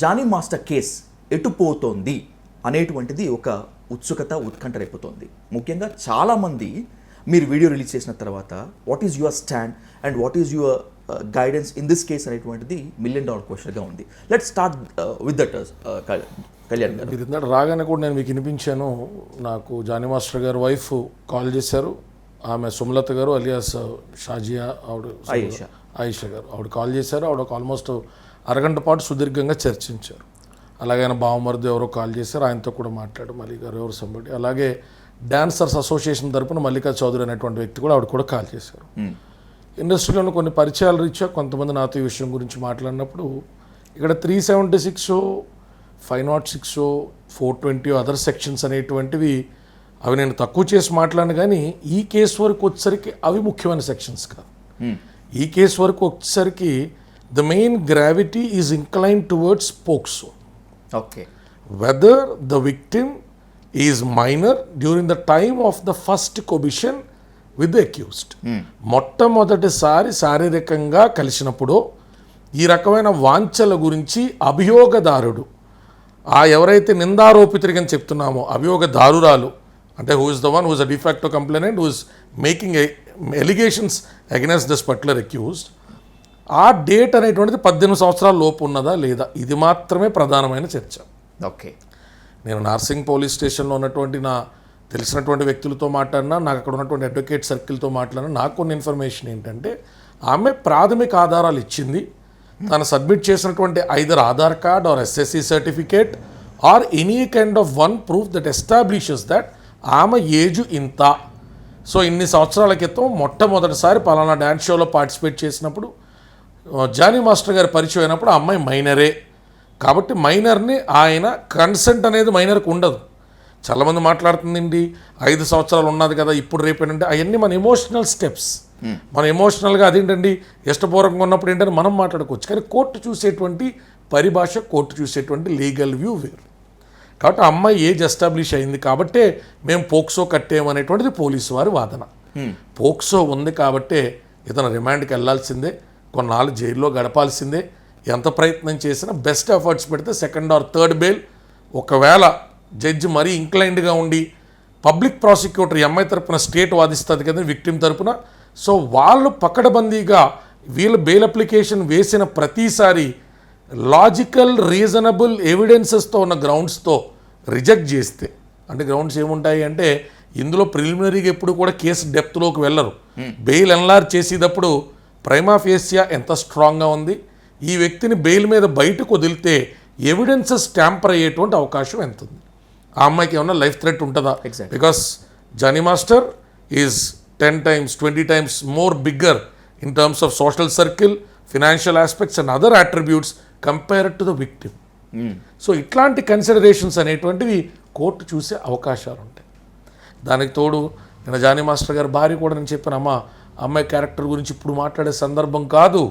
Johnny master case ఎటు పోతోంది అనేటువంటిది ఒక ఉత్సుకత ఉత్కంఠ రేపుతోంది. ముఖ్యంగా చాలామంది మీరు వీడియో రిలీజ్ చేసిన తర్వాత what is your stand and what is your guidance in this case అనేటువంటిది మిలియన్ డాలర్ క్వశ్చన్గా ఉంది. Let start with that Kalyan garu. మీరు ఇందాక రాగానే కూడా నేను మీకు వినిపించాను. నాకు Jani master garu wife call చేశారు. ఆమె సుమలత గారు అలియాస్ షాజియా ఆవిడ ఆయేషా. ఆయిషా గారు. ఆవిడ కాల్ చేశారు. ఆవిడ ఒక ఆల్మోస్ట్ అరగంట పాటు సుదీర్ఘంగా చర్చించారు. అలాగే ఆయన బావమరిది ఎవరో కాల్ చేశారు ఆయనతో కూడా మాట్లాడు మల్లి గారు ఎవరు సంబడి అలాగే డాన్సర్స్ అసోసియేషన్ తరపున మల్లికా చౌదరి అనేటువంటి వ్యక్తి కూడా ఆవిడ కూడా కాల్ చేశారు. ఇండస్ట్రీలోని కొన్ని పరిచయాల రీత్యా కొంతమంది నాతో ఈ విషయం గురించి మాట్లాడినప్పుడు ఇక్కడ three seventy six five naught six four twenty other sections అనేటువంటివి అవి నేను తక్కువ చేసి మాట్లాడిన కానీ ఈ కేసు వరకు వచ్చేసరికి అవి ముఖ్యమైన సెక్షన్స్ కాదు. ఈ కేసు వరకు వచ్చేసరికి the main gravity is incline towards POCSO okay whether the victim is minor during the time of the first cohabitation with the accused. మొట్టమొదటిసారి శారీరకంగా కలిసినప్పుడు ఈ రకమైన వాంఛల గురించి అభియోగదారుడు ఆ ఎవరైతే నిందారోపితుడిగా చెప్తున్నామో అభియోగదారురాలు అంటే who is the one who's a de facto complainant who is making allegations against this particular accused ఆ డేట్ అనేటువంటిది పద్దెనిమిది సంవత్సరాల లోపు ఉన్నదా లేదా? ఇది మాత్రమే ప్రధానమైన చర్చ. ఓకే. నేను నార్సింగ్ పోలీస్ స్టేషన్లో ఉన్నటువంటి నా తెలిసినటువంటి వ్యక్తులతో మాట్లాడినా నాకు అక్కడ ఉన్నటువంటి అడ్వకేట్ సర్కిల్తో మాట్లాడినా నాకు కొన్ని ఇన్ఫర్మేషన్ ఏంటంటే ఆమె ప్రాథమిక ఆధారాలు ఇచ్చింది. తను సబ్మిట్ చేసినటువంటి either Aadhaar card or SSC certificate or any kind of one proof that establishes that ఆమె ఏజు ఇంత. సో ఇన్ని సంవత్సరాల క్రితం మొట్టమొదటిసారి పలానా డ్యాన్స్ షోలో పార్టిసిపేట్ చేసినప్పుడు జానీ మాస్టర్ గారి పరిచయం అయినప్పుడు ఆ అమ్మాయి మైనరే. కాబట్టి మైనర్ని ఆయన కన్సెంట్ అనేది మైనర్కి ఉండదు. చాలామంది మాట్లాడుతుందండి ఐదు సంవత్సరాలు ఉన్నది కదా ఇప్పుడు రేపేనంటే అవన్నీ మన ఎమోషనల్ స్టెప్స్ మన ఎమోషనల్గా అదేంటండి ఇష్టపూర్వకంగా ఉన్నప్పుడు ఏంటని మనం మాట్లాడుకోవచ్చు. కానీ కోర్టు చూసేటువంటి పరిభాష కోర్టు చూసేటువంటి లీగల్ వ్యూ వేరు. కాబట్టి అమ్మాయి ఏజ్ ఎస్టాబ్లిష్ అయింది కాబట్టే మేము పోక్సో కట్టేమనేటువంటిది పోలీసు వారి వాదన. పోక్సో ఉంది కాబట్టే ఇతను రిమాండ్కి వెళ్ళాల్సిందే. కొన్నాళ్ళు జైల్లో గడపాల్సిందే. ఎంత ప్రయత్నం చేసినా బెస్ట్ ఎఫర్ట్స్ పెడితే సెకండ్ ఆర్ థర్డ్ బెయిల్. ఒకవేళ జడ్జి మరీ ఇంక్లైన్డ్గా ఉండి పబ్లిక్ ప్రాసిక్యూటర్ అమ్మాయి తరపున స్టేట్ వాదిస్తుంది కదా విక్టిమ్ తరపున. సో వాళ్ళు పకడబందీగా వీళ్ళు బెయిల్ అప్లికేషన్ వేసిన ప్రతిసారి లాజికల్ రీజనబుల్ ఎవిడెన్సెస్తో ఉన్న గ్రౌండ్స్తో రిజెక్ట్ చేస్తే. అంటే గ్రౌండ్స్ ఏముంటాయి అంటే ఇందులో ప్రిలిమినరీగా ఎప్పుడు కూడా కేసు డెప్త్లోకి వెళ్ళరు. బెయిల్ ఎన్లార్ చేసేటప్పుడు ప్రైమా ఫేసియా ఎంత స్ట్రాంగ్గా ఉంది? ఈ వ్యక్తిని బెయిల్ మీద బయటకు వదిలితే ఎవిడెన్సెస్ ట్యాంపర్ అయ్యేటువంటి అవకాశం ఎంత ఉంది ఆ అమ్మాయికి ఏమన్నా లైఫ్ థ్రెట్ ఉంటుందా? Exactly. Because Jani master is ten times twenty times more bigger in terms of social circle financial aspects and other attributes compare to the victim. So ఇట్లాంటి కన్సిడరేషన్స్ అనేటువంటివి కోర్టు చూసే అవకాశాలు ఉంటాయి దానికి తోడు నేను జానీ మాస్టర్ గారి భార్య కూడా నేను చెప్పాను అమ్మ అమ్మాయి క్యారెక్టర్ గురించి ఇప్పుడు మాట్లాడే సందర్భం కాదు.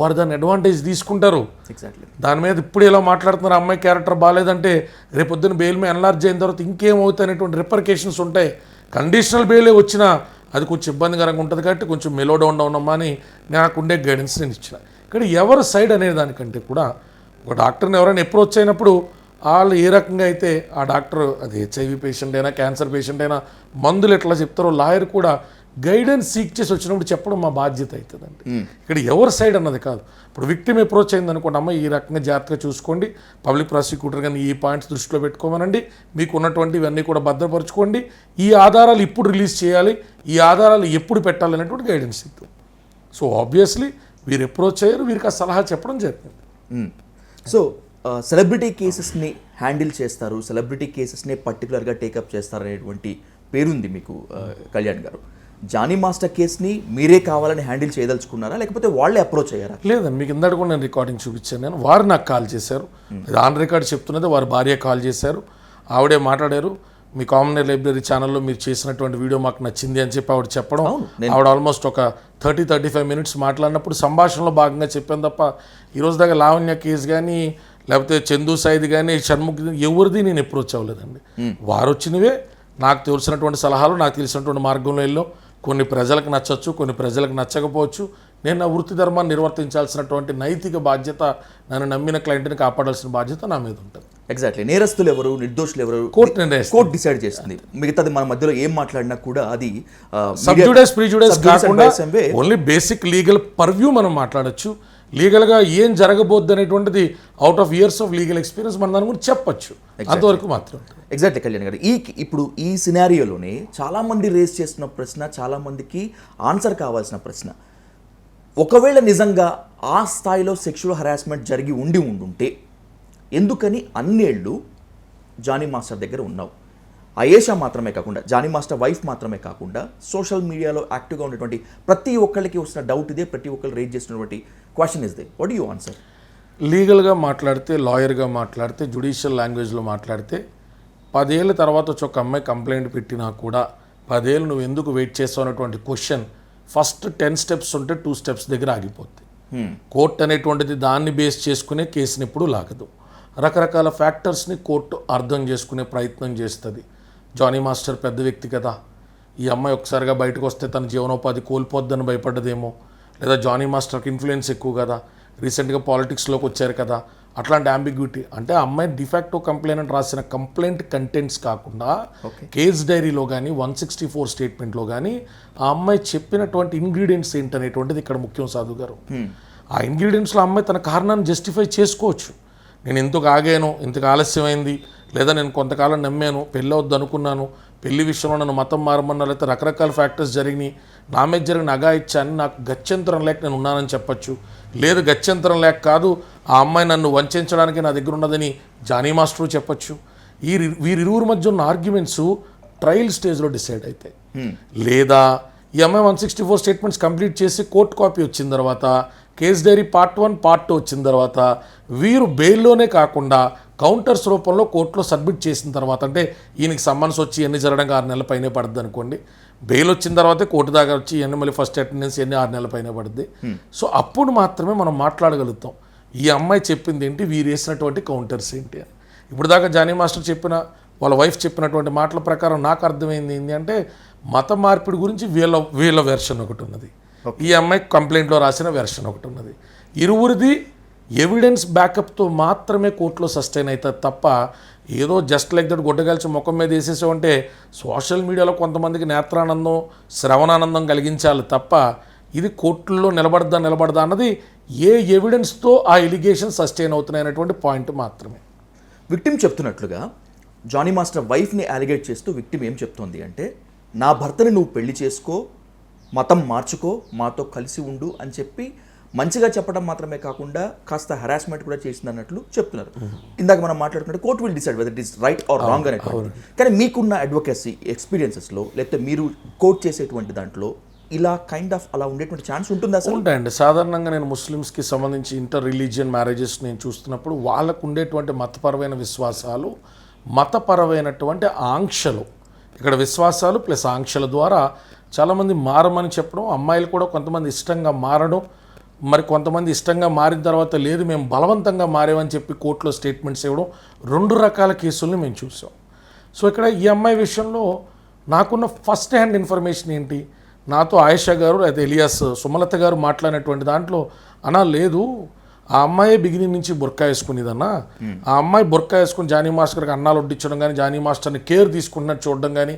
వారు దాన్ని అడ్వాంటేజ్ తీసుకుంటారు. ఎగ్జాక్ట్లీ దాని మీద ఇప్పుడు ఎలా మాట్లాడుతున్నారు? అమ్మాయి క్యారెక్టర్ బాగాలేదంటే రేపొద్దున బెయిల్ మీద ఎన్లార్జ్ అయిన తర్వాత ఇంకేమవుతాయి అనేటువంటి రిపర్కేషన్స్ ఉంటాయి. కండిషనల్ బెయిలే వచ్చినా అది కొంచెం ఇబ్బందికరంగా ఉంటుంది కాబట్టి కొంచెం మెలో డౌన్ డౌన్ అమ్మా అని నాకు ఉండే గైడెన్స్ నేను ఇచ్చిన. ఇక్కడ ఎవరి సైడ్ అనే దానికంటే కూడా ఒక డాక్టర్ని ఎవరైనా అప్రోచ్ అయినప్పుడు వాళ్ళు ఏ రకంగా అయితే ఆ డాక్టర్ అది హెచ్ఐవి పేషెంట్ అయినా క్యాన్సర్ పేషెంట్ అయినా మందులు ఎట్లా చెప్తారో లాయర్ కూడా గైడెన్స్ సీక్ చేసి వచ్చినప్పుడు చెప్పడం మా బాధ్యత అవుతుందండి. ఇక్కడ ఎవరి సైడ్ అన్నది కాదు. ఇప్పుడు విక్టిమ్ అప్రోచ్ అయింది అనుకోండి అమ్మ ఈ రకంగా జాగ్రత్తగా చూసుకోండి పబ్లిక్ ప్రాసిక్యూటర్ కానీ ఈ పాయింట్స్ దృష్టిలో పెట్టుకోమనండి మీకు ఉన్నటువంటి ఇవన్నీ కూడా భద్రపరచుకోండి ఈ ఆధారాలు ఇప్పుడు రిలీజ్ చేయాలి ఈ ఆధారాలు ఎప్పుడు పెట్టాలి అనేటువంటి గైడెన్స్ ఇద్దాం. సో ఆబ్వియస్లీ వీరు అప్రోచ్ అయ్యారు వీరికి ఆ సలహా చెప్పడం జరిగింది. సో సెలబ్రిటీ కేసెస్ని హ్యాండిల్ చేస్తారు సెలబ్రిటీ కేసెస్ని పర్టికులర్గా టేకప్ చేస్తారు అనేటువంటి పేరుంది మీకు కళ్యాణ్ గారు. జానీ మాస్టర్ కేస్ని మీరే కావాలని హ్యాండిల్ చేయదలుచుకున్నారా? లేకపోతే వాళ్ళే అప్రోచ్ అయ్యారా? లేదండి మీకు ఇందాక కూడా నేను రికార్డింగ్ చూపించాను. నేను వారు నాకు కాల్ చేశారు. ఇది ఆన్ రికార్డ్ చెప్తున్నది వారి భార్య కాల్ చేశారు. ఆవిడే మాట్లాడారు మీ కామన్ లైబ్రరీ ఛానల్లో మీరు చేసినటువంటి వీడియో మాకు నచ్చింది అని చెప్పి ఆవిడ చెప్పడం. ఆవిడ ఆల్మోస్ట్ ఒక థర్టీ థర్టీ ఫైవ్ మినిట్స్ మాట్లాడినప్పుడు సంభాషణలో భాగంగా చెప్పాను తప్ప ఈరోజు దాకా లావణ్య కేసు కానీ లేకపోతే చందు సాయిది కానీ షణ్ముఖ్ ఎవరిది నేను అప్రోచ్ అవ్వలేదండి. వారు వచ్చినవే నాకు తెలిసినటువంటి సలహాలు నాకు తెలిసినటువంటి మార్గంలో వెళ్ళాం. కొన్ని ప్రజలకు నచ్చచ్చు కొన్ని ప్రజలకు నచ్చకపోవచ్చు. నేను నా వృత్తి ధర్మాన్ని నిర్వర్తించాల్సినటువంటి నైతిక బాధ్యత నన్ను నమ్మిన క్లయింట్ని కాపాడాల్సిన బాధ్యత నా మీద ఉంటుంది. ఎగ్జాక్ట్లీ నేరస్తులు ఎవరు నిర్దోషులు ఎవరు? కోర్టు నిర్ణయిస్తుంది. కోర్టు డిసైడ్ చేస్తుంది. మిగతాది మన మధ్యలో ఏం మాట్లాడినా కూడా అది కాకుండా ఓన్లీ బేసిక్ లీగల్ పర్వ్యూ మనం మాట్లాడొచ్చు. లీగల్గా ఏం జరగబోద్ది అనేటువంటిది out of years of legal experience మనం దాని గురించి చెప్పొచ్చు. అంతవరకు మాత్రం. ఎగ్జాక్ట్లీ కళ్యాణ్ గారు. ఈ ఇప్పుడు ఈ సినారియోలోనే చాలా మంది రేస్ చేస్తున్న ప్రశ్న చాలా మందికి ఆన్సర్ కావాల్సిన ప్రశ్న. ఒకవేళ నిజంగా ఆ స్థాయిలో సెక్షువల్ హరాస్మెంట్ జరిగి ఉండి ఉండుంటే ఎందుకని అన్నేళ్ళు జానీ మాస్టర్ దగ్గర ఉన్నావు? అయేషా మాత్రమే కాకుండా జానీ మాస్టర్ వైఫ్ మాత్రమే కాకుండా సోషల్ మీడియాలో యాక్టివ్గా ఉన్నటువంటి ప్రతి ఒక్కళ్ళకి వస్తున్న డౌట్ ఇదే ప్రతి ఒక్కరు రేజ్ చేస్తున్నటువంటి question is they what you answer లీగల్గా మాట్లాడితే లాయర్గా మాట్లాడితే జుడిషియల్ లాంగ్వేజ్లో మాట్లాడితే పదేళ్ళ తర్వాత వచ్చి ఒక అమ్మాయి కంప్లైంట్ పెట్టినా కూడా పదేళ్ళు నువ్వు ఎందుకు వెయిట్ చేస్తావు అనేటువంటి క్వశ్చన్ ఫస్ట్ టెన్ స్టెప్స్ ఉంటే టూ స్టెప్స్ దగ్గర ఆగిపోద్ది కోర్టు అనేటువంటిది దాన్ని బేస్ చేసుకునే కేసుని ఎప్పుడు లాగదు రకరకాల ఫ్యాక్టర్స్ని కోర్టు అర్థం చేసుకునే ప్రయత్నం చేస్తుంది జానీ మాస్టర్ పెద్ద వ్యక్తి కదా ఈ అమ్మాయి ఒకసారిగా బయటకు వస్తే తన జీవనోపాధి కోల్పోద్దని భయపడ్డదేమో. లేదా జానీ మాస్టర్కి ఇన్ఫ్లుయెన్స్ ఎక్కువ కదా. రీసెంట్గా పాలిటిక్స్లోకి వచ్చారు కదా. అట్లాంటి అంబిగ్యూటీ అంటే అమ్మాయి డిఫాక్టో కంప్లైంట్ రాసిన కంప్లైంట్ కంటెంట్స్ కాకుండా కేస్ డైరీలో కానీ వన్ సిక్స్టీ ఫోర్ స్టేట్మెంట్లో కానీ ఆ అమ్మాయి చెప్పినటువంటి ఇంగ్రీడియంట్స్ ఏంటనేటువంటిది ఇక్కడ ముఖ్యం సాధు గారు. ఆ ఇంగ్రీడియంట్స్లో అమ్మాయి తన కారణాన్ని జస్టిఫై చేసుకోవచ్చు. నేను ఇంతకు ఆగాను? ఇంతకు ఆలస్యమైంది? లేదా నేను కొంతకాలం నమ్మాను? పెళ్ళి వద్దు అనుకున్నాను పెళ్ళి విషయంలో నన్ను మతం మారమన్నా లేకపోతే రకరకాల ఫ్యాక్టర్స్ జరిగినాయి. నా మీద జరిగిన అగాయిచ్చాన్ని నాకు గత్యంతరం లేక నేను ఉన్నానని చెప్పొచ్చు. లేదు గత్యంతరం లేక కాదు ఆ అమ్మాయి నన్ను వంచడానికి నా దగ్గర ఉన్నదని జానీ మాస్టరు చెప్పొచ్చు. ఈ వీరిరువురి మధ్య ఉన్న ఆర్గ్యుమెంట్స్ ట్రయల్ స్టేజ్లో డిసైడ్ అవుతాయి లేదా ఈ అమ్మాయి one sixty four statements complete చేసి కోర్ట్ కాపీ వచ్చిన తర్వాత case diary part one part two వచ్చిన తర్వాత వీరు బెయిల్లోనే కాకుండా కౌంటర్స్ రూపంలో కోర్టులో సబ్మిట్ చేసిన తర్వాత అంటే ఈయనకి సమ్మన్స్ వచ్చి ఎన్ని జరగడానికి ఆరు నెలల పైనే పడుతుంది అనుకోండి. బెయిల్ వచ్చిన తర్వాతే కోర్టు దాకా వచ్చి ఎన్ని మళ్ళీ ఫస్ట్ అటెండెన్స్ ఎన్ని ఆరు నెలల పైన పడుద్ది. సో అప్పుడు మాత్రమే మనం మాట్లాడగలుగుతాం. ఈ అమ్మాయి చెప్పింది ఏంటి? వీరు వేసినటువంటి కౌంటర్స్ ఏంటి అని. ఇప్పుడు దాకా జానీ మాస్టర్ చెప్పిన వాళ్ళ వైఫ్ చెప్పినటువంటి మాటల ప్రకారం నాకు అర్థమైంది ఏంటి అంటే మత మార్పిడి గురించి వీళ్ళ వీళ్ళ వెర్షన్ ఒకటి ఉన్నది. ఈ అమ్మాయి కంప్లైంట్లో రాసిన వెర్షన్ ఒకటి ఉన్నది. ఇరువురిది ఎవిడెన్స్ బ్యాకప్తో మాత్రమే కోర్టులో సస్టైన్ అవుతుంది తప్ప ఏదో జస్ట్ లైక్ దట్ గుడ్డగాల్చి ముఖం మీద వేసేసామంటే సోషల్ మీడియాలో కొంతమందికి నేత్రానందం శ్రవణానందం కలిగించాలి తప్ప ఇది కోర్టుల్లో నిలబడదా నిలబడదా అన్నది ఏ ఎవిడెన్స్తో ఆ ఎలిగేషన్ సస్టైన్ అవుతున్నాయి అనేటువంటి పాయింట్ మాత్రమే. విక్టిమ్ చెప్తున్నట్లుగా జానీ మాస్టర్ వైఫ్ని అలిగేట్ చేస్తూ విక్టిమ్ ఏం చెప్తోంది అంటే నా భర్తని నువ్వు పెళ్ళి చేసుకో మతం మార్చుకో మాతో కలిసి ఉండు అని చెప్పి మంచిగా చెప్పడం మాత్రమే కాకుండా కాస్త హరాస్మెంట్ కూడా చేసింది అన్నట్లు చెప్తున్నారు. ఇందాక మనం మాట్లాడుకుంటే court will decide whether it is right or wrong అనేటువంటి. కానీ మీకున్న అడ్వకేసీ ఎక్స్పీరియన్సెస్లో లేకపోతే మీరు కోర్ట్ చేసేటువంటి దాంట్లో ఇలా కైండ్ ఆఫ్ అలా ఉండేటువంటి ఛాన్స్ ఉంటుందా అసలు ఉంటాయండి. సాధారణంగా నేను ముస్లిమ్స్కి సంబంధించి ఇంటర్ రిలీజియన్ మ్యారేజెస్ నేను చూస్తున్నప్పుడు వాళ్ళకు ఉండేటువంటి మతపరమైన విశ్వాసాలు మతపరమైనటువంటి ఆంక్షలు. ఇక్కడ విశ్వాసాలు ప్లస్ ఆంక్షల ద్వారా చాలామంది మారమని చెప్పడం అమ్మాయిలు కూడా కొంతమంది ఇష్టంగా మారడం మరి కొంతమంది ఇష్టంగా మారిన తర్వాత లేదు మేము బలవంతంగా మారేమని చెప్పి కోర్టులో స్టేట్మెంట్స్ ఇవ్వడం రెండు రకాల కేసుల్ని మేము చూసాం. సో ఇక్కడ ఈ అమ్మాయి విషయంలో నాకున్న ఫస్ట్ హ్యాండ్ ఇన్ఫర్మేషన్ ఏంటి? నాతో ఆయేషా గారు అయితే ఎలియాస్ సుమలత గారు మాట్లాడినటువంటి దాంట్లో అనా లేదు ఆ అమ్మాయే బిగినింగ్ నుంచి బుర్కా వేసుకునేదన్నా. ఆ అమ్మాయి బుర్కా వేసుకుని జానీ మాస్టర్కి అన్నాలు వడ్డించడం కానీ జానీ మాస్టర్ని కేర్ తీసుకున్నట్టు చూడడం కానీ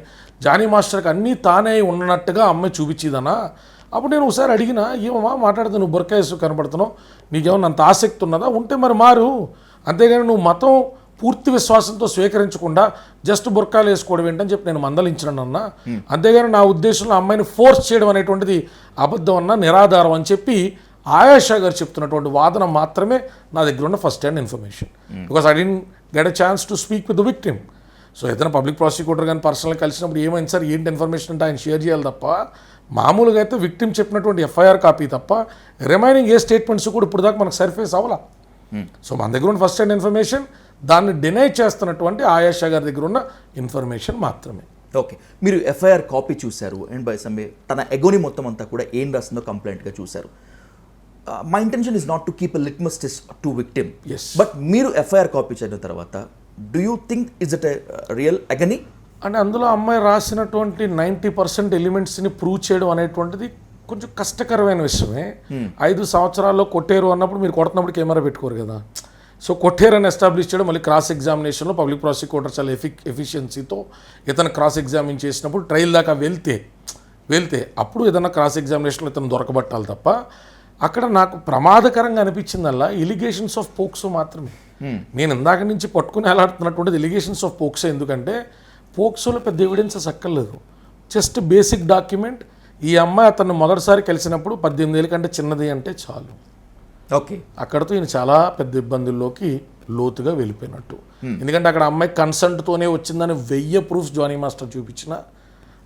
జానీ మాస్టర్కి అన్నీ తానే ఉన్నట్టుగా అమ్మాయి చూపించేదన్నా. అప్పుడు నేను ఒకసారి అడిగినా ఏమమ్మా మాట్లాడితే నువ్వు బుర్కా వేసు కనపడుతున్నావు నీకేమన్నా అంత ఆసక్తి ఉన్నదా? ఉంటే మరి మారు. అంతేగాని నువ్వు మతం పూర్తి విశ్వాసంతో స్వీకరించకుండా జస్ట్ బుర్కాలు వేసుకోవడం ఏంటని చెప్పి నేను మందలించను అన్న. అంతేగాని నా ఉద్దేశంలో అమ్మాయిని ఫోర్స్ చేయడం అనేటువంటిది అబద్ధం అన్న నిరాధారం అని చెప్పి ఆయాషా గారు చెప్తున్నటువంటి వాదన మాత్రమే నా దగ్గర ఉన్న first hand information. Because I didn't get a chance to speak with the victim. So ఏదైనా పబ్లిక్ ప్రాసిక్యూటర్ కానీ పర్సనల్ కలిసినప్పుడు ఏమైంది సార్? ఏంటి ఇన్ఫర్మేషన్ అంటే ఆయన షేర్ చేయాలి తప్ప మామూలుగా అయితే విక్టిమ్ చెప్పినటువంటి ఎఫ్ఐఆర్ కాపీ తప్ప రిమైనింగ్ ఏ స్టేట్మెంట్స్ కూడా ఇప్పుడు దాకా మనకు సర్ఫేస్ అవ్వాలా. సో మన దగ్గర ఉన్న ఫస్ట్ హ్యాండ్ ఇన్ఫర్మేషన్ దాన్ని డినై చేస్తున్నటువంటి ఆయాషా గారి దగ్గర ఉన్న ఇన్ఫర్మేషన్ మాత్రమే. ఓకే. మీరు ఎఫ్ఐఆర్ కాపీ చూశారు అండ్ బై సమ్మే తన ఎగోని మొత్తం అంతా కూడా ఏం రాసిందో కంప్లైంట్గా చూశారు. My intention is not to keep a litmus test to victim. But మీరు ఎఫ్ఐఆర్ కాపీ చదివిన తర్వాత do you think is it real agony అంటే అందులో అమ్మాయి రాసినటువంటి నైంటీ పర్సెంట్ ఎలిమెంట్స్ని ప్రూవ్ చేయడం అనేటువంటిది కొంచెం కష్టకరమైన విషయమే. ఐదు సంవత్సరాల్లో కొట్టేరు అన్నప్పుడు మీరు కొడుతున్నప్పుడు కెమెరా పెట్టుకోరు కదా. సో కొట్టేరు అని ఎస్టాబ్లిష్ చేయడం మళ్ళీ క్రాస్ ఎగ్జామినేషన్లో పబ్లిక్ ప్రాసిక్యూటర్ చాలా ఎఫిక్ ఎఫిషియన్సీతో ఇతను క్రాస్ ఎగ్జామిన్ చేసినప్పుడు ట్రయల్ దాకా వెళ్తే వెళ్తే అప్పుడు ఏదైనా క్రాస్ ఎగ్జామినేషన్లో ఇతను దొరకబట్టాలి తప్ప అక్కడ నాకు ప్రమాదకరంగా అనిపించిందల్లా ఎలిగేషన్స్ ఆఫ్ పోక్సో మాత్రమే. నేను ఇందాక నుంచి పట్టుకుని ఎలాడుతున్నటువంటిది ఎలిగేషన్స్ ఆఫ్ పోక్సో ఎందుకంటే పోక్సోలో పెద్ద ఎవిడెన్సెస్ అక్కర్లేదు. జస్ట్ బేసిక్ డాక్యుమెంట్ ఈ అమ్మాయి అతన్ని మొదటిసారి కలిసినప్పుడు పద్దెనిమిది ఏళ్ళ కంటే చిన్నది అంటే చాలు. ఓకే. అక్కడతో ఈయన చాలా పెద్ద ఇబ్బందుల్లోకి లోతుగా వెళ్ళిపోయినట్టు. ఎందుకంటే అక్కడ అమ్మాయి కన్సంట్తోనే వచ్చిందని వెయ్యి ప్రూఫ్స్ జానీ మాస్టర్ చూపించిన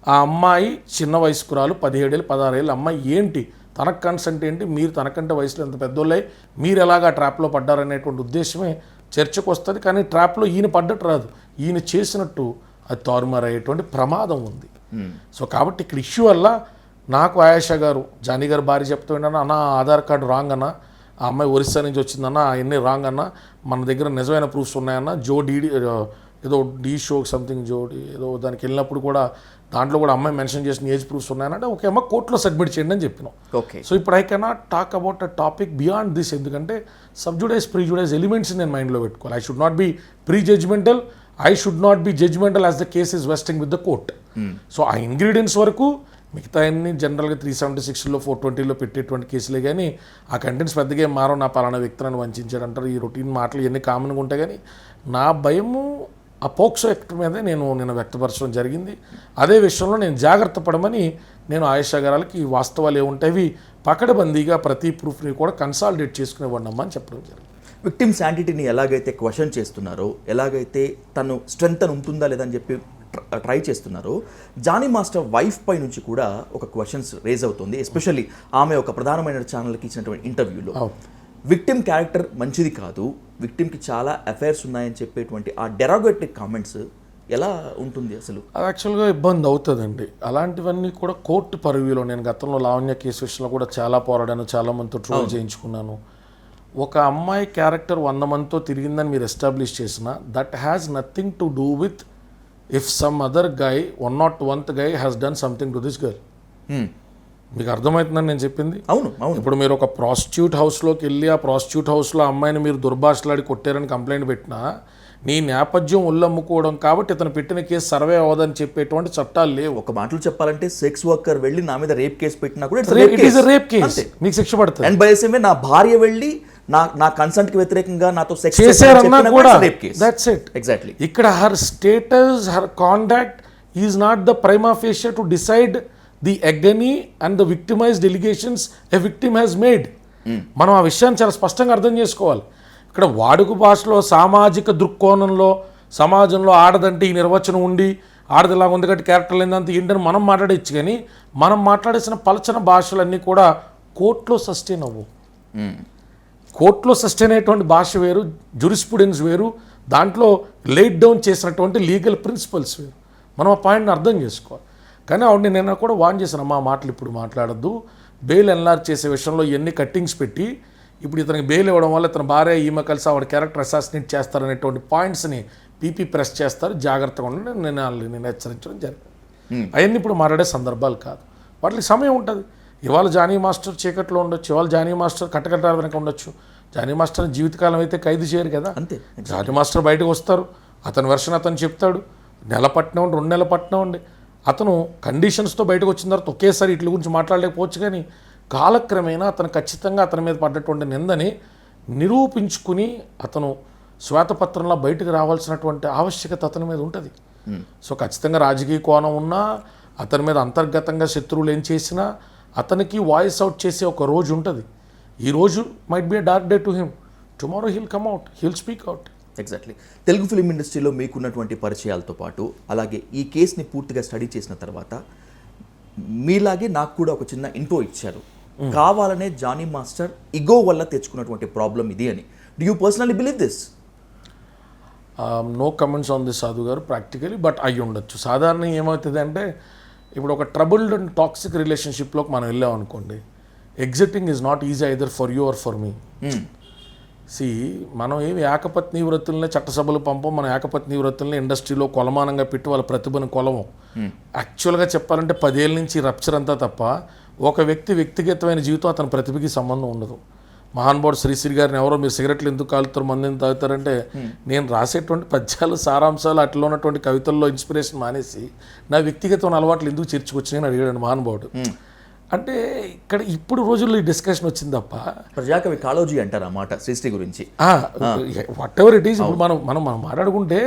ఆ అమ్మాయి చిన్న వయస్కురాలు పదిహేడేళ్ళు పదహారేళ్ళు అమ్మాయి ఏంటి? తనకు కన్సెంట్ ఏంటి? మీరు తనకంటే వయసులో ఎంత పెద్దోళ్ళై? మీరు ఎలాగా ట్రాప్లో పడ్డారనేటువంటి ఉద్దేశమే చర్చకు వస్తుంది. కానీ ట్రాప్లో ఈయన పడ్డట్టు రాదు. ఈయన చేసినట్టు అది తారుమారయ్యేటువంటి ప్రమాదం ఉంది. సో కాబట్టి ఇక్కడ ఇష్యూ వల్ల నాకు ఆయేషా గారు జానీ గారు భార్య చెప్తూ ఏంటన్నా అన్న ఆధార్ కార్డు రాంగ్ అన్న ఆ అమ్మాయి ఒరిస్సా నుంచి వచ్చిందన్న అవన్నీ రాంగ్ అన్న మన దగ్గర నిజమైన ప్రూఫ్స్ ఉన్నాయన్న జో డీడీ ఏదో డీ షో సంథింగ్ జో ఏదో దానికి వెళ్ళినప్పుడు కూడా దాంట్లో కూడా అమ్మాయి మెన్షన్ చేసిన ఏజ్ ప్రూఫ్స్ ఉన్నాయనంటే ఓకే అమ్మ కోర్టులో సబ్మిట్ చేయండి అని చెప్పినాం. ఓకే. సో ఇప్పుడు I cannot talk about a topic beyond this ఎందుకంటే సబ్జుడైజ్ ప్రీజుడైజ్ ఎలిమెంట్స్ నేను మైండ్లో పెట్టుకోవాలి. I should not be pre judgemental I should not be judgemental as the case is vesting with the court so ఆ ingredients వరకు మిగతా అన్ని జనరల్గా three seventy సిక్స్లో ఫోర్ ట్వంటీలో పెట్టేటువంటి కేసులే కానీ ఆ కంటెంట్స్ పెద్దగా ఏం మారో నా పలానా వ్యక్తి నన్ను వంచాడు అంటారు ఈ రొటీన్ మాటలు ఇవన్నీ కామన్గా ఉంటాయి కానీ నా భయము ఆ పోక్సో యాక్ట్ మీదే నేను నిన్న వ్యక్తపరచడం జరిగింది. అదే విషయంలో నేను జాగ్రత్త పడమని నేను ఆయుష గారాలకి ఈ వాస్తవాలు ఏముంటాయి? పకడబందీగా ప్రతి ప్రూఫ్ని కూడా కన్సాలిడేట్ చేసుకునే అమ్మని చెప్పడం జరిగింది. విక్టిమ్ శాంటిటీని ఎలాగైతే క్వశ్చన్ చేస్తున్నారో ఎలాగైతే తను స్ట్రెంగ్త్ అని ఉంటుందా లేదని చెప్పి ట్ర- చేస్తున్నారో జానీ మాస్టర్ వైఫ్ పై నుంచి కూడా ఒక క్వశ్చన్స్ రేజ్ అవుతుంది. ఎస్పెషల్లీ ఆమె ఒక ప్రధానమైన ఛానల్కి ఇచ్చినటువంటి ఇంటర్వ్యూలో విక్టిమ్ క్యారెక్టర్ మంచిది కాదు. విక్టిమ్కి చాలా అఫైర్స్ ఉన్నాయని చెప్పేటువంటి ఆ డెరాగేటివ్ కామెంట్స్ ఎలా ఉంటుంది అసలు? యాక్చువల్గా ఇబ్బంది అవుతుందండి. అలాంటివన్నీ కూడా కోర్టు పరివ్యూలో నేను గతంలో లావణ్య కేసు విషయంలో కూడా చాలా పోరాడాను. చాలా మందితో ట్రోల్ చేయించుకున్నాను. ఒక అమ్మాయి క్యారెక్టర్ వంద మందితో తిరిగిందని మీరు ఎస్టాబ్లిష్ చేసిన that has nothing to do with if some other guy one not nth guy has done something to this girl. మీకు అర్థమవుతుందని నేను చెప్పింది? అవును అవును. ఇప్పుడు మీరు ఒక ప్రాస్టిట్యూట్ హౌస్లోకి వెళ్ళి ఆ ప్రాస్టిట్యూట్ హౌస్లో అమ్మాయిని మీరు దుర్భాషలాడి కొట్టారని కంప్లైంట్ పెట్టినా నీ నేపథ్యం ఉల్లమ్ముకోవడం కాబట్టి ఇతను పెట్టిన కేసు సర్వే అవ్వదని చెప్పేటువంటి చట్టాలు లేవు. ఒక మాటలు చెప్పాలంటే సెక్స్ వర్కర్ వెళ్ళి నా మీద రేప్ కేసు పెట్టినా కూడా రేప్ కేస్. మీకు శిక్ష పడుతుంది. అండ్ బై సేమే నా భార్య వెళ్ళి నా నా కన్సెంట్కి వ్యతిరేకంగా నాతో సెక్స్ చేశారన్నా కూడా దట్స్ ఇట్ ఎగ్జాక్ట్లీ ఇక్కడ her status her conduct is not the prima facie to decide the agony and the victimised allegations a victim has made మనం ఆ విషయాన్ని చాలా స్పష్టంగా అర్థం చేసుకోవాలి. ఇక్కడ వాడుక భాషలో సామాజిక దృక్కోణంలో సమాజంలో ఆడదంటే ఈ నిర్వచనం ఉండి ఆడది ఇలా ఉంది కాబట్టి క్యారెక్టర్ లేదంత ఏంటని మనం మాట్లాడచ్చు కానీ మనం మాట్లాడేసిన పలచన భాషలన్నీ కూడా కోర్టులో సస్టైన్ అవ్వవు కోర్టులో సస్టైన్ అయ్యేటువంటి భాష వేరు జురిస్పుడెన్స్ వేరు దాంట్లో లేట్ డౌన్ చేసినటువంటి లీగల్ ప్రిన్సిపల్స్ వేరు. మనం ఆ పాయింట్ని అర్థం చేసుకోవాలి. కానీ ఆవిడని నేను కూడా వాన్ చేశాను మా మాటలు ఇప్పుడు మాట్లాడద్దు. బెయిల్ ఎన్లార్ చేసే విషయంలో ఎన్ని కట్టింగ్స్ పెట్టి ఇప్పుడు ఇతనికి బెయిల్ ఇవ్వడం వల్ల ఇతని భార్య ఈమె కలిసి ఆవిడ క్యారెక్టర్ అసాసినేట్ చేస్తారనేటువంటి పాయింట్స్ని పీపీ ప్రెస్ చేస్తారు. జాగ్రత్తగా ఉండండి. నేను వాళ్ళని నేను హెచ్చరించడం జరిగింది. అవన్నీ ఇప్పుడు మాట్లాడే సందర్భాలు కాదు. వాటికి సమయం ఉంటుంది. ఇవాళ జానీ మాస్టర్ చీకట్లో ఉండొచ్చు ఇవాళ జానీ మాస్టర్ కట్టకట్టాల వెనక ఉండొచ్చు. జానీ మాస్టర్ జీవితకాలం అయితే ఖైదు చేయరు కదా. అంతే జానీ మాస్టర్ బయటకు వస్తారు. అతని వెర్షన్ అతను చెప్తాడు. నెల పట్టిన ఉండి రెండు నెలల పట్టిన ఉండి. అతను కండిషన్స్తో బయటకు వచ్చిన తర్వాత ఒకేసారి ఇట్ల గురించి మాట్లాడలేకపోవచ్చు కానీ కాలక్రమేణా అతను ఖచ్చితంగా అతని మీద పడ్డటువంటి నిందని నిరూపించుకుని అతను శ్వేతపత్రంలో బయటకు రావాల్సినటువంటి ఆవశ్యకత అతని మీద ఉంటుంది. సో ఖచ్చితంగా రాజకీయ కోణం ఉన్నా అతని మీద అంతర్గతంగా శత్రువులు ఏం చేసినా అతనికి వాయిస్ అవుట్ చేసే ఒక రోజు ఉంటుంది. ఈ రోజు might be a dark day to him tomorrow he'll come out he'll speak out exactly Telugu film ఇండస్ట్రీలో మీకున్నటువంటి పరిచయాలతో పాటు అలాగే ఈ కేసుని పూర్తిగా స్టడీ చేసిన తర్వాత మీలాగే నాకు కూడా ఒక చిన్న ఇన్ఫో ఇచ్చారు. కావాలనే జానీ మాస్టర్ ఇగో వల్ల తెచ్చుకున్నటువంటి ప్రాబ్లం ఇది అని. Do you personally believe this no comments on this Sadhu garu practically but అయ్యి ఉండొచ్చు సాధారణంగా ఏమవుతుంది అంటే ఇప్పుడు ఒక ట్రబుల్డ్ అండ్ టాక్సిక్ రిలేషన్షిప్లోకి మనం వెళ్ళాం అనుకోండి exiting is not easy either for you or for me see మనం ఏమి ఏకపత్ని వృత్తులనే చట్టసభలు పంపం మనం ఏకపత్ని వృత్తుల్ని ఇండస్ట్రీలో కొలమానంగా పెట్టి వాళ్ళ ప్రతిభను కొలవం. యాక్చువల్గా చెప్పాలంటే పదేళ్ళ నుంచి రప్చర్ అంతా తప్ప ఒక వ్యక్తి వ్యక్తిగతమైన జీవితం అతని ప్రతిభకి సంబంధం ఉండదు. మహానుభావుడు శ్రీశ్రీ గారిని ఎవరో మీరు సిగరెట్లు ఎందుకు కాలుతారు మంది తాగుతారంటే నేను రాసేటువంటి పద్యాలు సారాంశాలు అట్లా ఉన్నటువంటి కవితల్లో ఇన్స్పిరేషన్ మానేసి నా వ్యక్తిగతమైన అలవాట్లు ఎందుకు చేర్చుకొచ్చినాయని అడిగాడు మహానుభావుడు. అంటే ఇక్కడ ఇప్పుడు రోజుల్లో ఈ డిస్కషన్ వచ్చింది తప్ప ప్రజాకవి కాళోజీ అంటారు ఆ మాట శ్రీశ్రీ గురించి. వాట్ ఎవర్ ఇట్ ఈస్ ఇప్పుడు మనం మనం మనం మాట్లాడుకుంటే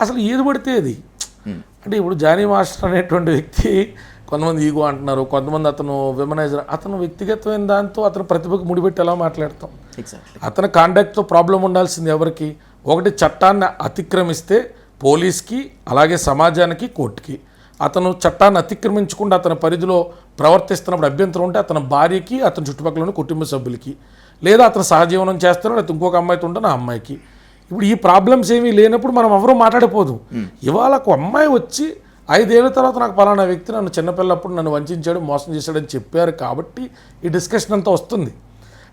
అసలు ఏది పడితే అది. అంటే ఇప్పుడు జానీ మాస్టర్ అనేటువంటి వ్యక్తి కొంతమంది ఈగో అంటున్నారు కొంతమంది అతను విమనైజర్ అతను వ్యక్తిగతమైన దాంతో అతను ప్రతిభకు ముడిపెట్టి ఎలా మాట్లాడతాం? అతని కాంటాక్ట్తో ప్రాబ్లం ఉండాల్సింది ఎవరికి? ఒకటి చట్టాన్ని అతిక్రమిస్తే పోలీస్కి అలాగే సమాజానికి కోర్టుకి. అతను చట్టాన్ని అతిక్రమించకుండా అతని పరిధిలో ప్రవర్తిస్తున్నప్పుడు అభ్యంతరం ఉంటే అతని భార్యకి అతని చుట్టుపక్కల ఉన్న కుటుంబ సభ్యులకి లేదా అతను సహజీవనం చేస్తున్నాడు లేకపోతే ఇంకొక అమ్మాయితో ఉంటే నా అమ్మాయికి. ఇప్పుడు ఈ ప్రాబ్లమ్స్ ఏమీ లేనప్పుడు మనం ఎవరూ మాట్లాడిపోదు ఇవాళ ఒక అమ్మాయి వచ్చి ఐదేళ్ళ తర్వాత నాకు పలానా వ్యక్తి నన్ను చిన్నపిల్లప్పుడు నన్ను వంచాడు మోసం చేశాడని చెప్పారు కాబట్టి ఈ డిస్కషన్ అంతా వస్తుంది.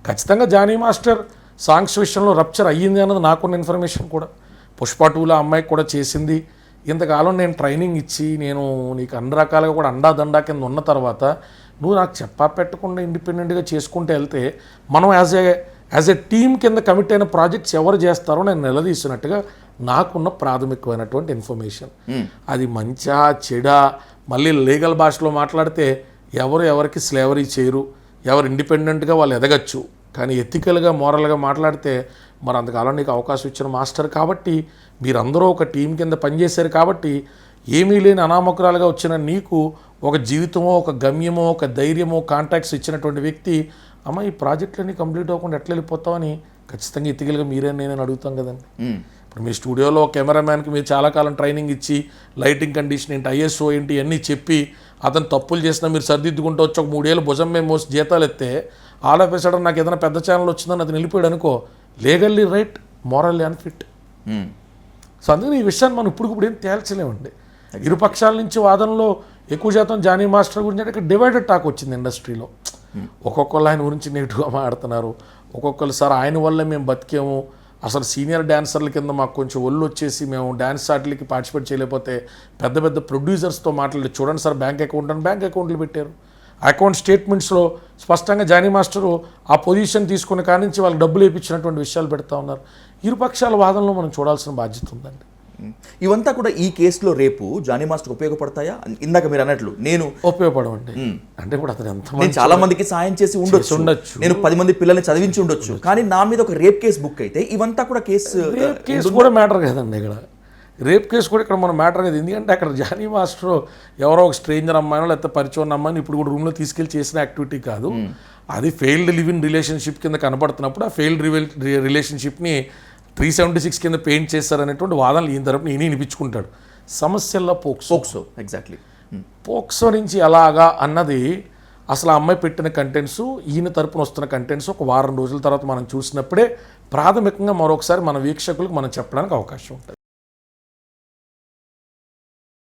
ఖచ్చితంగా జానీ మాస్టర్ సాంగ్స్ విషయంలో రప్చర్ అయ్యింది అన్నది నాకున్న ఇన్ఫర్మేషన్ కూడా. పుష్ప టూలో అమ్మాయికి కూడా చేసింది. ఇంతకాలం నేను ట్రైనింగ్ ఇచ్చి నేను నీకు అన్ని రకాలుగా కూడా అండా దండా కింద ఉన్న తర్వాత నువ్వు నాకు చెప్పా పెట్టకుండా ఇండిపెండెంట్గా చేసుకుంటూ వెళ్తే మనం as a as a team కింద కమిట్ అయిన ప్రాజెక్ట్స్ ఎవరు చేస్తారో నేను నిలదీసినట్టుగా నాకున్న ప్రాథమికమైనటువంటి ఇన్ఫర్మేషన్. అది మంచా చెడా మళ్ళీ లీగల్ భాషలో మాట్లాడితే ఎవరు ఎవరికి స్లేవరీ చేయరు ఎవరు ఇండిపెండెంట్గా వాళ్ళు ఎదగచ్చు. కానీ ఎథికల్గా మోరల్గా మాట్లాడితే మరి అంతకాలం నీకు అవకాశం ఇచ్చిన మాస్టర్ కాబట్టి మీరందరూ ఒక టీం కింద పనిచేశారు కాబట్టి ఏమీ లేని అనామకురాలుగా వచ్చిన నీకు ఒక జీవితమో ఒక గమ్యమో ఒక ధైర్యమో కాంటాక్ట్స్ ఇచ్చినటువంటి వ్యక్తి అమ్మ ఈ ప్రాజెక్టులన్నీ కంప్లీట్ అవ్వకుండా ఎట్లా వెళ్ళిపోతామని ఖచ్చితంగా ఎథికల్గా మీరే నేనని అడుగుతాం కదండి. ఇప్పుడు మీ స్టూడియోలో కెమెరామ్యాన్కి మీరు చాలా కాలం ట్రైనింగ్ ఇచ్చి లైటింగ్ కండిషన్ ఏంటి ఐఎస్ఓ ఏంటి అన్నీ చెప్పి అతను తప్పులు చేసినా మీరు సర్దిద్దుకుంటూ వచ్చి ఒక మూడేళ్ళు భుజం మేము మోసి జీతాలు ఎత్తే ఆల్ ఆఫ్ సడన్ నాకు ఏదైనా పెద్ద ఛానల్ వచ్చిందని అతను వెళ్ళిపోయాడు అనుకో legally right morally unfit. So అందుకని ఈ విషయాన్ని మనం ఇప్పుడు ఇప్పుడు ఏం తేల్చలేమండి. ఇరు పక్షాల నుంచి వాదనలో ఎక్కువ శాతం జానీ మాస్టర్ గురించి అంటే ఇక్కడ డివైడెడ్ టాక్ వచ్చింది ఇండస్ట్రీలో. ఒక్కొక్కరు ఆయన గురించి నెగిటివ్గా మాట్లాడుతున్నారు. ఒక్కొక్కరు సార్ ఆయన వల్లే మేము బతికాము. అసలు సీనియర్ డ్యాన్సర్ల కింద మాకు కొంచెం ఒళ్ళు వచ్చేసి మేము డ్యాన్స్ ఆటలకి పార్టిసిపేట్ చేయలేకపోతే పెద్ద పెద్ద ప్రొడ్యూసర్స్తో మాట్లాడి చూడండి సార్ బ్యాంక్ అకౌంట్ అని బ్యాంక్ అకౌంట్లు పెట్టారు. అకౌంట్ స్టేట్మెంట్స్లో స్పష్టంగా జానీ మాస్టరు ఆ పొజిషన్ తీసుకున్న కాడి నుంచి వాళ్ళకి డబ్బులు వేయించినటువంటి విషయాలు పెడతా ఉన్నారు. ఇరుపక్షాల వాదనలో మనం చూడాల్సిన బాధ్యత ఉందండి. ఇవంతా కూడా ఈ కేసులో రేపు జానీ మాస్టర్ ఉపయోగపడతాయా? ఇందాక మీరు అన్నట్లు నేను ఉపయోగపడవండి. అంటే ఇప్పుడు అతను ఎంత నేను చాలా మందికి సాయం చేసి ఉండొచ్చు. ఉండొచ్చు. నేను పది మంది పిల్లల్ని చదివించి ఉండొచ్చు. కానీ నా మీద ఒక రేప్ కేసు బుక్ అయితే ఇవంతా కూడా కేసు కేసు కూడా మ్యాటర్ కదండి ఇక్కడ. రేప్ కేసు కూడా ఇక్కడ మన మ్యాటర్ కదా. ఎందుకంటే అక్కడ జానీ మాస్టర్ ఎవరో ఒక స్ట్రేంజర్ అమ్మాయినో లేకపోతే పరిచయం అమ్మాయిని ఇప్పుడు కూడా రూమ్లో తీసుకెళ్ళి చేసిన యాక్టివిటీ కాదు. అది ఫెయిల్డ్ లివ్ ఇన్ రిలేషన్షిప్ కింద కనబడుతున్నప్పుడు ఆ ఫెయిల్డ్ రిలేషన్షిప్ని త్రీ సెవెంటీ సిక్స్ కింద పెయింట్ చేస్తారనేటువంటి వాదనలు ఈయన తరపున ఈయన వినిపించుకుంటాడు. సమస్యల్లో పోక్సో. పోక్సో ఎగ్జాక్ట్లీ పోక్సో నుంచి ఎలాగా అన్నది అసలు ఆ అమ్మాయి పెట్టిన కంటెంట్స్ ఈయన తరపున వస్తున్న కంటెంట్స్ ఒక వారం రోజుల తర్వాత మనం చూసినప్పుడే ప్రాథమికంగా మరొకసారి మన వీక్షకులకు మనం చెప్పడానికి అవకాశం ఉంటుంది.